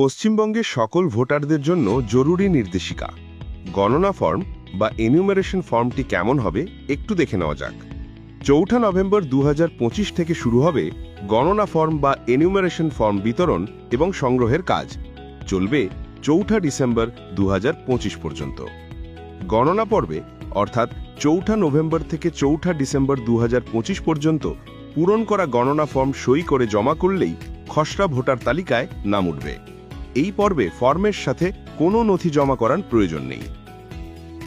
পশ্চিমবঙ্গের সকল ভোটারদের জন্য জরুরি নির্দেশিকা। গণনা ফর্ম বা এনিউমারেশন ফর্মটি কেমন হবে একটু দেখে নেওয়া যাক। চৌঠা নভেম্বর দু হাজার পঁচিশ থেকে শুরু হবে গণনা ফর্ম বা এনিউমারেশন ফর্ম বিতরণ এবং সংগ্রহের কাজ। চলবে চৌঠা ডিসেম্বর দু হাজার পঁচিশ পর্যন্ত। গণনা পর্বে, অর্থাৎ চৌঠা নভেম্বর থেকে চৌঠা ডিসেম্বর দু হাজার পঁচিশ পর্যন্ত পূরণ করা গণনা ফর্ম সই করে জমা করলেই খসড়া ভোটার তালিকায় নাম উঠবে। এই পর্বে ফর্মের সাথে কোনো নথি জমা করার প্রয়োজন নেই।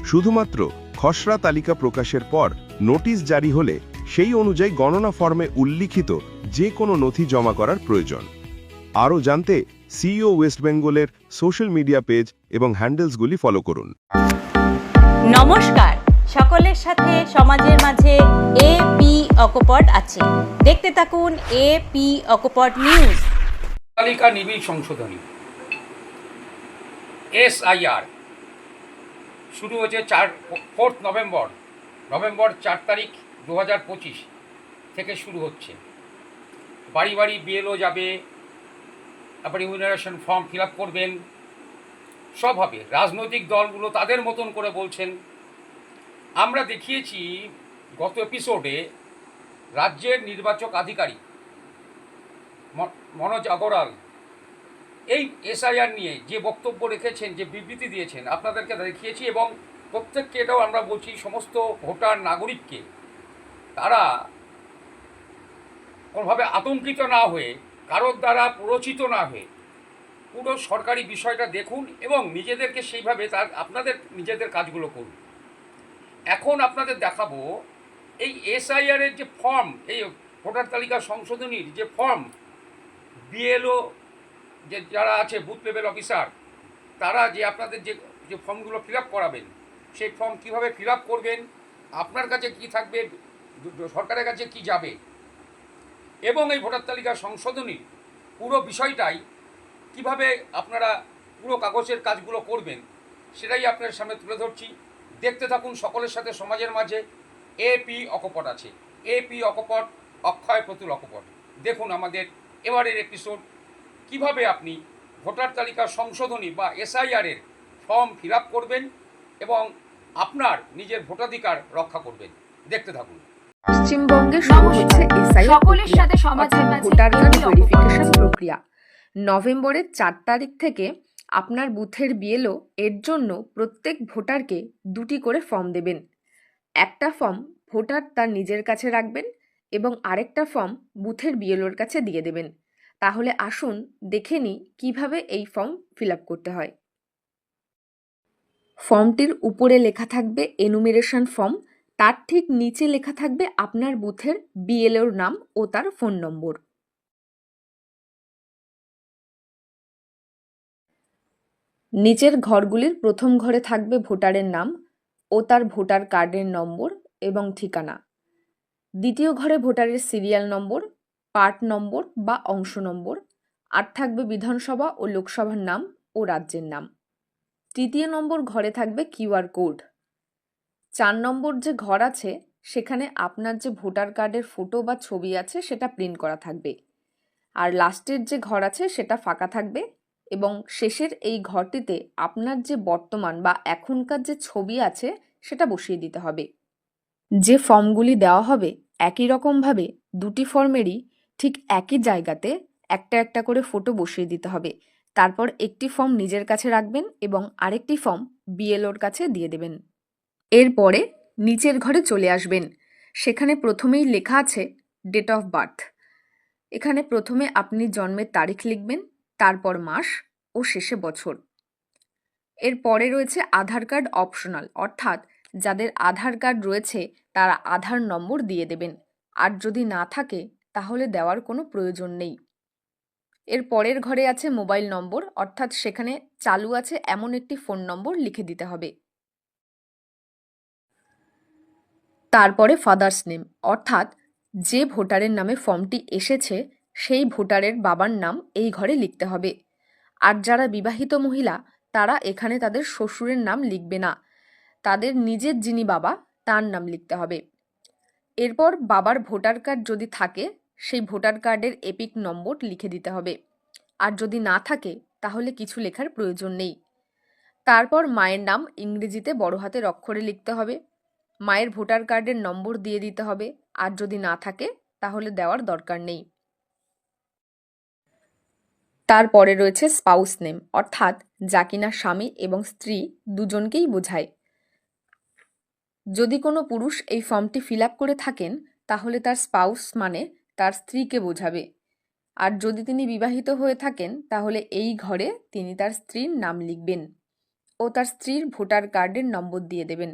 শুধুমাত্র খসড়া তালিকা প্রকাশের পর নোটিশ জারি হলে সেই অনুযায়ী গণনা ফর্মে উল্লিখিত যে কোনো নথি জমা করার প্রয়োজন। আরও জানতে সিইও ওয়েস্ট বেঙ্গলের সোশ্যাল মিডিয়া পেজ এবং হ্যান্ডেলসগুলি ফলো করুন। নমস্কার সকলের সাথে সমাজের মাঝে এ পি অকপট আছে। দেখতে থাকুন এ পি অকপট নিউজ। তালিকা নিবিড় সংশোধনী। এসআইআর। শুরু হয়েছে চার, ফোর্থ নভেম্বর নভেম্বর চার তারিখ দু হাজার পঁচিশ থেকে শুরু হচ্ছে। বাড়ি বাড়ি বিএলও যাবে, তারপরে ইমিউনারেশন ফর্ম ফিল আপ করবেন, সব হবে। রাজনৈতিক দলগুলো তাদের মতন করে বলছেন। আমরা দেখিয়েছি গত এপিসোডে রাজ্যের নির্বাচক আধিকারিক মনোজ আগরওয়াল এই এসআইআর নিয়ে যে বক্তব্য রেখেছেন, যে বিবৃতি দিয়েছেন, আপনাদেরকে দেখিয়েছি এবং প্রত্যেককে এটাও আমরা বলছি, সমস্ত ভোটার নাগরিককে, তারা কোনোভাবে আতঙ্কিত না হয়ে, কারোর দ্বারা প্ররোচিত না হয়ে, পুরো সরকারি বিষয়টা দেখুন এবং নিজেদেরকে সেইভাবে তার, আপনাদের নিজেদের কাজগুলো করুন। এখন আপনাদের দেখাবো, এই এসআইআর এর যে ফর্ম, এই ভোটার তালিকা সংশোধনীর যে ফর্ম, বিএলও যে যারা আছে বুথ লেভেল অফিসার তারা যে আপনাদের যে যে ফর্মগুলো ফিল করাবেন, সেই ফর্ম কীভাবে ফিল করবেন, আপনার কাছে কি থাকবে সরকারের কাছে কি যাবে? এবং এই ভোটার তালিকা সংশোধনী পুরো বিষয়টাই কীভাবে আপনারা পুরো কাগজের কাজগুলো করবেন, সেটাই আপনার সামনে তুলে ধরছি। দেখতে থাকুন সকলের সাথে সমাজের মাঝে। এপি অকপট আছে। এপি অকপট, অক্ষয় প্রতুল অকপট। দেখুন আমাদের এবারের এপিসোড কীভাবে আপনি ভোটার তালিকা সংশোধনী বা এসআইআর এর ফর্ম ফিল আপ করবেন এবং আপনার নিজের ভোটাধিকার রক্ষা করবেন? দেখতে থাকুন। পশ্চিমবঙ্গে শুরু হচ্ছে এসআই সকলের সাথে সমাজের ভোটার কার্ড ভেরিফিকেশন প্রক্রিয়া নভেম্বরের চার তারিখ থেকে আপনার বুথের বিএলও এর জন্য প্রত্যেক ভোটারকে দুটি করে ফর্ম দেবেন। একটা ফর্ম ভোটার তার নিজের কাছে রাখবেন এবং আরেকটা ফর্ম বুথের বিএলওর কাছে দিয়ে দেবেন। তাহলে আসুন দেখে নিই কীভাবে এই ফর্ম ফিল করতে হয়। ফর্মটির উপরে লেখা থাকবে এনুমিরেশন ফর্ম তার ঠিক নিচে লেখা থাকবে আপনার বুথের বিএলওর নাম ও তার ফোন নম্বর নিচের ঘরগুলির প্রথম ঘরে থাকবে ভোটারের নাম ও তার ভোটার কার্ডের নম্বর এবং ঠিকানা। দ্বিতীয় ঘরে ভোটারের সিরিয়াল নম্বর পার্ট নম্বর বা অংশ নম্বর। আর থাকবে বিধানসভা ও লোকসভার নাম ও রাজ্যের নাম। তৃতীয় নম্বর ঘরে থাকবে কিউআর কোড। চার নম্বর যে ঘর আছে, সেখানে আপনার যে ভোটার কার্ডের ফটো বা ছবি আছে, সেটা প্রিন্ট করা থাকবে। আর লাস্টের যে ঘর আছে, সেটা ফাঁকা থাকবে। এবং শেষের এই ঘরটিতে আপনার যে বর্তমান বা এখনকার যে ছবি আছে, সেটা বসিয়ে দিতে হবে। যে ফর্মগুলি দেওয়া হবে, একই রকমভাবে দুটি ফর্মেরই ঠিক একই জায়গাতে একটা একটা করে ফটো বসিয়ে দিতে হবে। তারপর একটি ফর্ম নিজের কাছে রাখবেন এবং আরেকটি ফর্ম বিএলওর কাছে দিয়ে দেবেন। এরপরে নিচের ঘরে চলে আসবেন। সেখানে প্রথমেই লেখা আছে ডেট অফ বার্থ এখানে প্রথমে আপনি জন্মের তারিখ লিখবেন, তারপর মাস ও শেষে বছর। এর পরে রয়েছে আধার কার্ড অপশনাল অর্থাৎ যাদের আধার কার্ড রয়েছে তারা আধার নম্বর দিয়ে দেবেন। আর যদি না থাকে তাহলে দেওয়ার কোনো প্রয়োজন নেই। এর পরের ঘরে আছে মোবাইল নম্বর, অর্থাৎ সেখানে চালু আছে এমন একটি ফোন নম্বর লিখে দিতে হবে। তারপরে ফাদার্স নেম, অর্থাৎ যে ভোটারের নামে ফর্মটি এসেছে, সেই ভোটারের বাবার নাম এই ঘরে লিখতে হবে। আর যারা বিবাহিত মহিলা, তারা এখানে তাদের শ্বশুরের নাম লিখবে না। তাদের নিজের যিনি বাবা, তার নাম লিখতে হবে। এরপর বাবার ভোটার কার্ড যদি থাকে সেই ভোটার কার্ডের এপিক নম্বর লিখে দিতে হবে। আর যদি না থাকে, তাহলে কিছু লেখার প্রয়োজন নেই। তারপর মায়ের নাম ইংরেজিতে বড় হাতের অক্ষরে লিখতে হবে। মায়ের ভোটার কার্ডের নম্বর দিয়ে দিতে হবে। আর যদি না থাকে, তাহলে দেওয়ার দরকার নেই। তারপরে রয়েছে স্পাউস নেম, অর্থাৎ যা কিনা স্বামী এবং স্ত্রী দুজনকেই বোঝায়। যদি কোনো পুরুষ এই ফর্মটি ফিল করে থাকেন, তাহলে তার স্পাউস মানে তার স্ত্রীকে বোঝাবে। আর যদি তিনি বিবাহিত হয়ে থাকেন, তাহলে এই ঘরে তিনি তার স্ত্রীর নাম লিখবেন ও তার স্ত্রীর ভোটার কার্ডের নম্বর দিয়ে দেবেন।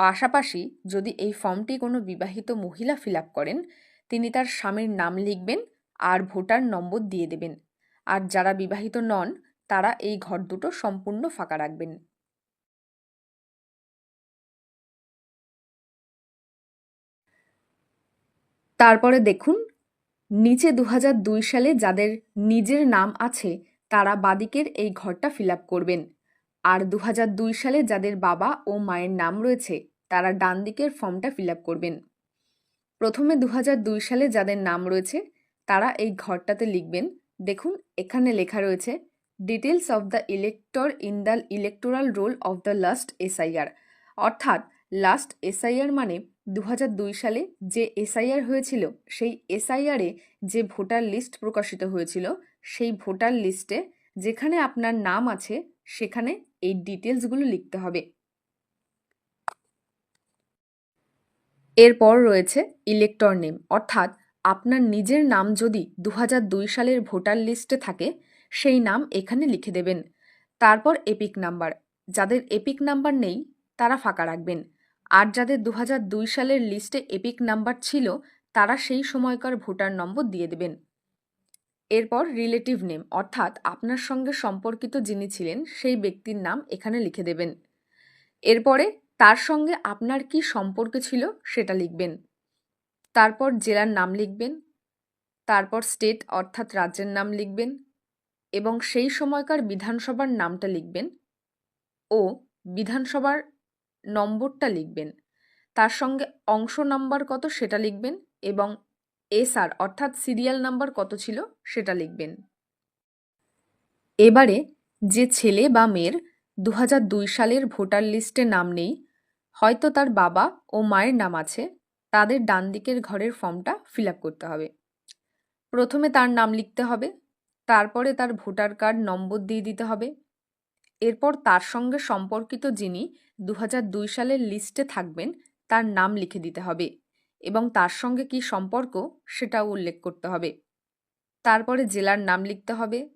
পাশাপাশি যদি এই ফর্মটি কোনো বিবাহিত মহিলা ফিল করেন, তিনি তার স্বামীর নাম লিখবেন আর ভোটার নম্বর দিয়ে দেবেন। আর যারা বিবাহিত নন, তারা এই ঘর দুটো সম্পূর্ণ ফাঁকা রাখবেন। তারপরে দেখুন নিচে দু সালে যাদের নিজের নাম আছে, তারা বাদিকের এই ঘরটা ফিল করবেন। আর দু সালে যাদের বাবা ও মায়ের নাম রয়েছে, তারা ডান দিকের ফর্মটা ফিল করবেন। প্রথমে দু সালে যাদের নাম রয়েছে, তারা এই ঘরটাতে লিখবেন। দেখুন, এখানে লেখা রয়েছে details of the elector in the electoral roll of the last SIR অর্থাৎ লাস্ট এসআইআর মানে দু সালে যে এসআইআর হয়েছিল, সেই এসআইআরে যে ভোটার লিস্ট প্রকাশিত হয়েছিল, সেই ভোটার লিস্টে যেখানে আপনার নাম আছে, সেখানে এই ডিটেলসগুলো লিখতে হবে। এরপর রয়েছে ইলেক্টর নেম। অর্থাৎ আপনার নিজের নাম যদি দু সালের ভোটার লিস্টে থাকে, সেই নাম এখানে লিখে দেবেন। তারপর এপিক নাম্বার। যাদের এপিক নাম্বার নেই, তারা ফাঁকা রাখবেন। আর যাদের দু দুই সালের লিস্টে এপিক নাম্বার ছিল, তারা সেই সময়কার ভোটার নম্বর দিয়ে দেবেন। এরপর রিলেটিভ নেম, অর্থাৎ আপনার সঙ্গে সম্পর্কিত যিনি ছিলেন, সেই ব্যক্তির নাম এখানে লিখে দেবেন। এরপরে তার সঙ্গে আপনার কি সম্পর্ক ছিল, সেটা লিখবেন। তারপর জেলার নাম লিখবেন। তারপর স্টেট, অর্থাৎ রাজ্যের নাম লিখবেন। এবং সেই সময়কার বিধানসভার নামটা লিখবেন। ও বিধানসভার নম্বরটা লিখবেন। তার সঙ্গে অংশ নাম্বার কত সেটা লিখবেন এবং এসআর অর্থাৎ সিরিয়াল নাম্বার কত ছিল সেটা লিখবেন। এবারে যে ছেলে বা মেয়ের দু সালের ভোটার লিস্টে নাম নেই, হয়তো তার বাবা ও মায়ের নাম আছে, তাদের ডান দিকের ঘরের ফর্মটা ফিল করতে হবে। প্রথমে তার নাম লিখতে হবে, তারপরে তার ভোটার কার্ড নম্বর দিয়ে দিতে হবে এরপর তার সঙ্গে সম্পর্কিত যিনি দু দুই সালের লিস্টে থাকবেন, তার নাম লিখে দিতে হবে এবং তার সঙ্গে কি সম্পর্ক সেটাও উল্লেখ করতে হবে। তারপরে জেলার নাম লিখতে হবে,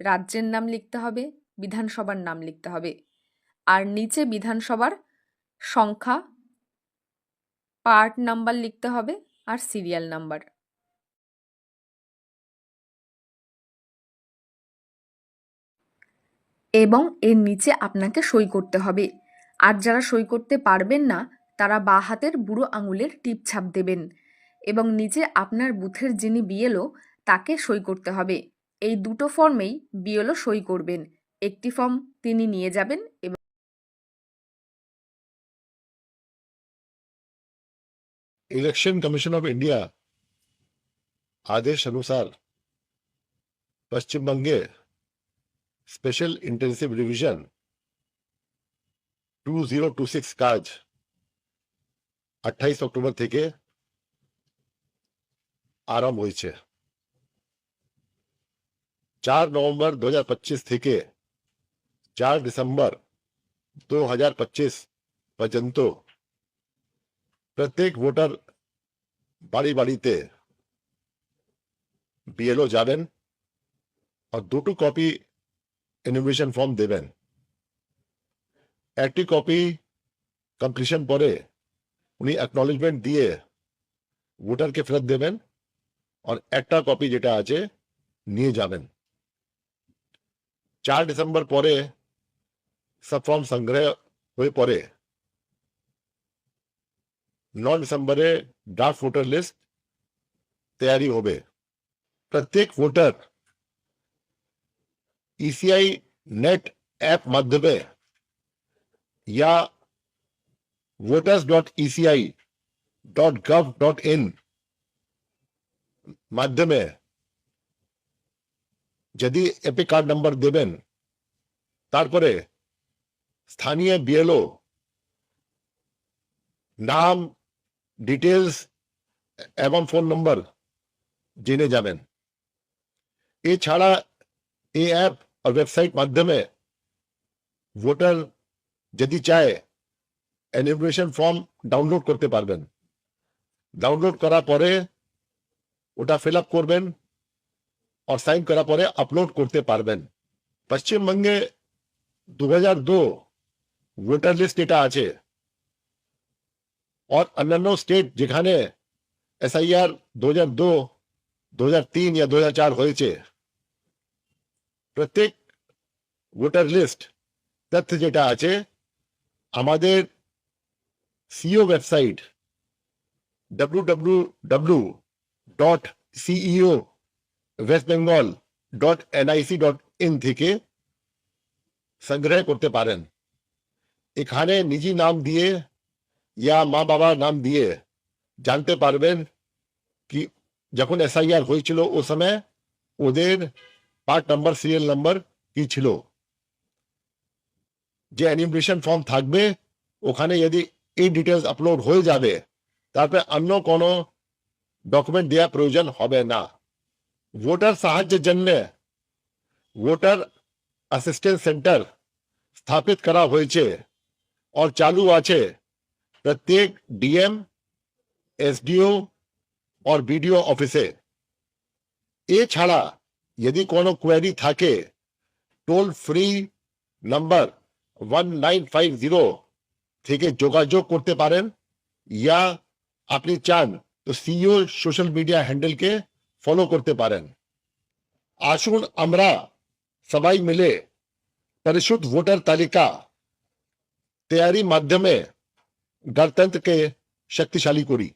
রাজ্যের নাম লিখতে হবে, বিধানসভার নাম লিখতে হবে। আর নিচে বিধানসভার সংখ্যা, পার্ট নাম্বার লিখতে হবে আর সিরিয়াল নাম্বার। এবং এর নিচে আপনাকে সই করতে হবে আর যারা সই করতে পারবেন না তারা বাঁ হাতের বুড়ো আঙুলের টিপ ছাপ দেবেন এবং নিচে আপনার বুথের যিনি বিএলও তাকে সই করতে হবে এই দুটো ফর্মেই বিএলও সই করবেন একটি ফর্ম তিনি নিয়ে যাবেন এবং इलेक्शन कमीशन ऑफ इंडिया आदेश अनुसार पश्चिम बंगे स्पेशल इंटेंसिव रिवीजन 2026 কাজ 28 অক্টোবর থেকে আরম্ভ হয়েছে চার নভেম্বর 2025 থেকে চার ডিসেম্বর 2025 পর্যন্ত প্রত্যেক ভোটার বাড়ি বাড়িতে বিএলও যাবেন আর দুটো কপি ইনভিটেশন ফর্ম দেবেন একটি কপি কমপ্লিশন পরে উনি অ্যাকনলেজমেন্ট দিয়ে ভোটারকে ফেরত দেবেন আর একটা কপি যেটা আছে নিয়ে যাবেন চার ডিসেম্বর পরে সব ফর্ম সংগ্রহ হয়ে পরে নয় ডিসেম্বরে ড্রাফট ভোটার লিস্ট তৈরি হবে প্রত্যেক ভোটার ইসিআই নেট অ্যাপ মাধ্যমে या voters dot ECI dot gov dot in মাধ্যমে যদি এপিক কার্ড নাম্বার দেবেন তারপরে স্থানীয় বিএলও নাম ডিটেলস এবং ফোন নম্বর জেনে যাবেন এছাড়া এই অ্যাপ আর ওয়েবসাইট মাধ্যমে ভোটার যদি চায় এনিমেশন ফর্ম ডাউনলোড করতে পারবেন ডাউনলোড করার পরে ওটা ফিল আপ করবেন আর সাইন করার পরে আপলোড করতে পারবেন পশ্চিমবঙ্গে দু হাজার দু ভোটার লিস্ট এটা আছে और अन्य स्टेट যেখানে এসআইআর দু হাজার দু দু হাজার তিন या দু হাজার চার হয়েছে প্রত্যেক ভোটার লিস্ট তথ্য যেটা আছে আমাদের CEO website W W W dot CEO West Bengal dot NIC dot in থেকে সংগ্রহ করতে পারেন এখানে নিজি নাম দিয়ে ইয়া মা বাবার নাম দিয়ে জানতে পারবেন কি যখন এসআইআর হয়েছিল ও সময় ওদের পার্ট নাম্বার সিরিয়াল নাম্বার কি ছিল যে অ্যানিমেশন ফর্ম থাকবে ওখানে যদি এই ডিটেলস আপলোড হয়ে যাবে তারপরে অন্য কোনো ডকুমেন্ট দেওয়া প্রয়োজন হবে না ভোটার সাহায্যের জন্য ভোটার অ্যাসিস্ট্যান্স সেন্টার স্থাপিত করা হয়েছে और चालू আছে প্রত্যেক ডিএম এসডিও और বিডিও অফিসে এছাড়া যদি কোনো কোয়েরি থাকে toll free number one nine five zero থেকে যোগাযোগ করতে পারেন ইয়া আপনি চান তো সিইও সোশ্যাল মিডিয়া হ্যান্ডেলকে ফলো করতে পারেন আসুন আমরা সবাই মিলে পরিশুদ্ধ ভোটার তালিকা তৈয়ারি মাধ্যমে গণতন্ত্রকে শক্তিশালী করি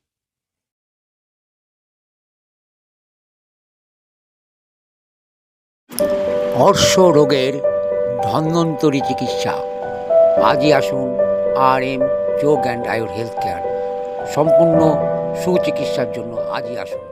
অর্শ রোগের ধন্বন্তরী চিকিৎসা। আজই আসুন R M Yog and Ayur health care. সম্পূর্ণ সুচিকিৎসার জন্য আজই আসুন।